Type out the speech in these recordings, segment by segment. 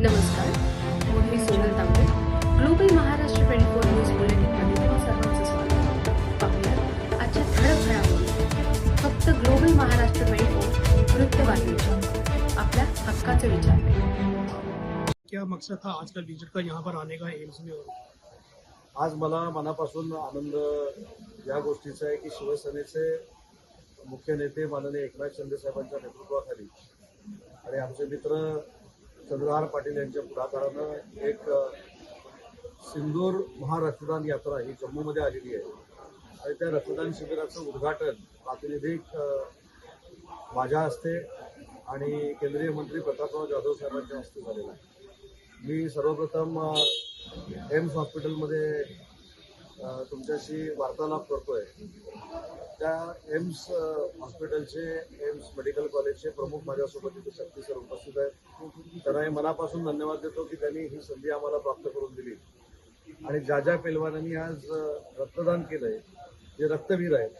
नमस्कार मी Sonal Tambe global Maharashtra twenty four news बुलेटिनमध्ये तुम्हा सर्वांचं स्वागत पाहूया आजच्या ठळक घडामोडी. फक्त ग्लोबल महाराष्ट्र ट्वेंटी फोर वृत्तवाहिनीच्या आपल्या हक्काचे विचार क्या मकसद था आज का विजिट का यहाँ पर आने का एम्स में आज मला मनापासून आनंद या गोष्टीचा आहे की शिवसेनेचे मुख्य नेते माननीय एकनाथ शिंदे साहेबांच्या नेतृत्वाखाली आणि आमचे मित्र चंद्रहार पाटील यांच्या पुढाकारानं एक सिंदूर महारक्तदान यात्रा ही जम्मूमध्ये आलेली आहे. आणि त्या रक्तदान शिबिराचं उद्घाटन प्रातिनिधिक माझ्या हस्ते आणि केंद्रीय मंत्री प्रतापराव जाधव साहेबांच्या हस्ते झालेलं आहे. मी सर्वप्रथम एम्स हॉस्पिटलमध्ये तुमच्याशी वार्तालाप करतोय. त्या एम्स हॉस्पिटलचे एम्स मेडिकल कॉलेजचे प्रमुख माझ्यासोबत तिथे शक्ती सर उपस्थित आहेत. त्यांना मनापासून धन्यवाद देतो की त्यांनी ही संधी आम्हाला प्राप्त करून दिली. आणि ज्या ज्या पेलवानांनी आज रक्तदान केलंय जे रक्तवीर आहेत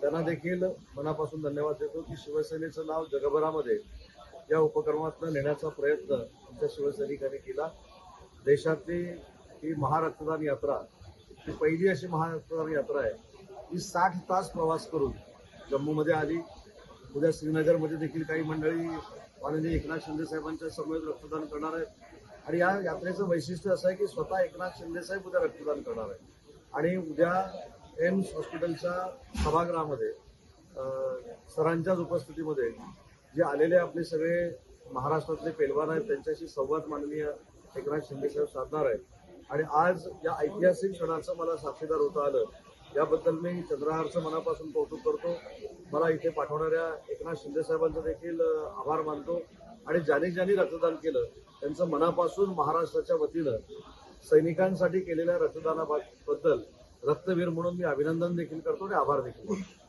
त्यांना देखील मनापासून धन्यवाद देतो की शिवसेनेचं नाव जगभरामध्ये या उपक्रमातनं नेण्याचा प्रयत्न आमच्या शिवसैनिकांनी केला. देशातली ही महारक्तदान यात्रा ही पहिली अशी महारक्तदान यात्रा आहे. ही साठ तास प्रवास करून जम्मूमध्ये आली. उद्या श्रीनगरमध्ये देखील काही मंडळी माननीय एकनाथ शिंदे साहेबांच्या समोर रक्तदान करणार आहेत. आणि या यात्रेचं वैशिष्ट्य असं आहे की स्वतः एकनाथ शिंदे साहेब उद्या रक्तदान करणार आहेत. आणि उद्या एम्स हॉस्पिटलच्या सभागृहामध्ये सरांच्याच उपस्थितीमध्ये जे आलेले आपले सगळे महाराष्ट्रातले पेलवान आहेत त्यांच्याशी संवाद माननीय एकनाथ शिंदे साहेब साधणार आहेत. आणि आज या ऐतिहासिक क्षणाचं मला साक्षीदार होता आलं. याबद्दल मी चंद्रहारचं मनापासून कौतुक करतो. मला इथे पाठवणाऱ्या एकनाथ शिंदे साहेबांचा देखील आभार मानतो. आणि ज्यांनी ज्यांनी रक्तदान केलं त्यांचं मनापासून महाराष्ट्राच्या वतीनं सैनिकांसाठी केलेल्या रक्तदानाबद्दल रक्तवीर म्हणून मी अभिनंदन देखील करतो आणि आभार देखील करतो